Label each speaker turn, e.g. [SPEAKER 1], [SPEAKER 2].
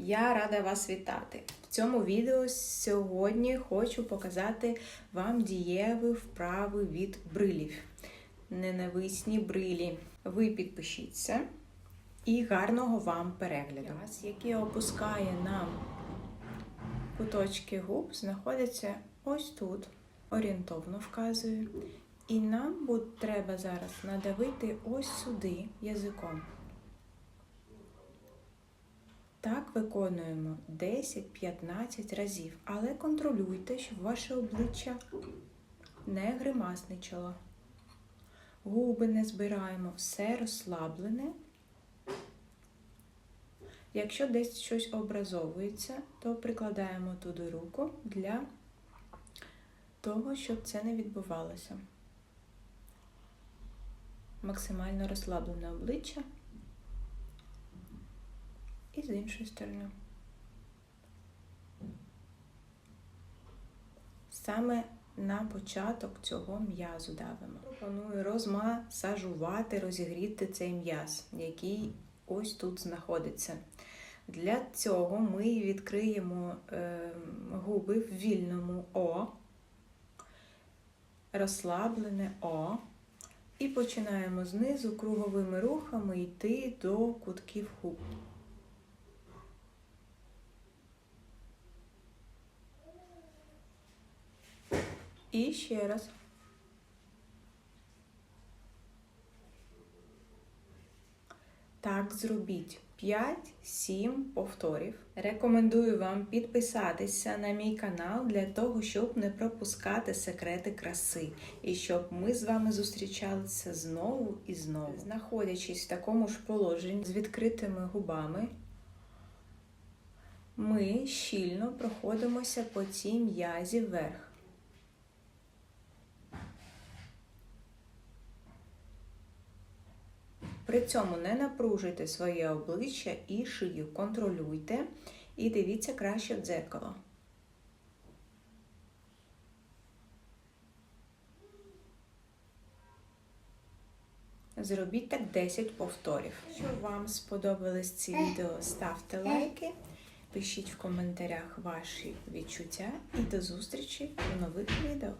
[SPEAKER 1] Я рада вас вітати. В цьому відео сьогодні хочу показати вам дієві вправи від брилів. Ненависні брилі. Ви підпишіться і гарного вам перегляду. М'яз, який опускає нам куточки губ, знаходиться ось тут. Орієнтовно вказую. І нам буде треба зараз надавити ось сюди язиком. Так виконуємо 10-15 разів, але контролюйте, щоб ваше обличчя не гримасничало. Губи не збираємо, все розслаблене. Якщо десь щось образовується, то прикладаємо туди руку для того, щоб це не відбувалося. Максимально розслаблене обличчя. З іншої сторони. Саме на початок цього м'язу давимо. Пропоную розмасажувати, розігріти цей м'яз, який ось тут знаходиться. Для цього ми відкриємо е, губи в вільному О, розслаблене О. І починаємо знизу круговими рухами йти до кутків губ. І ще раз. Так, зробіть 5-7 повторів. Рекомендую вам підписатися на мій канал для того, щоб не пропускати секрети краси. І щоб ми з вами зустрічалися знову і знову. Знаходячись в такому ж положенні з відкритими губами, ми щільно проходимося по цій м'язі вверх. При цьому не напружуйте своє обличчя і шию, контролюйте і дивіться краще в дзеркало. Зробіть так 10 повторів. Якщо вам сподобались ці відео, ставте лайки, пишіть в коментарях ваші відчуття і до зустрічі у нових відео.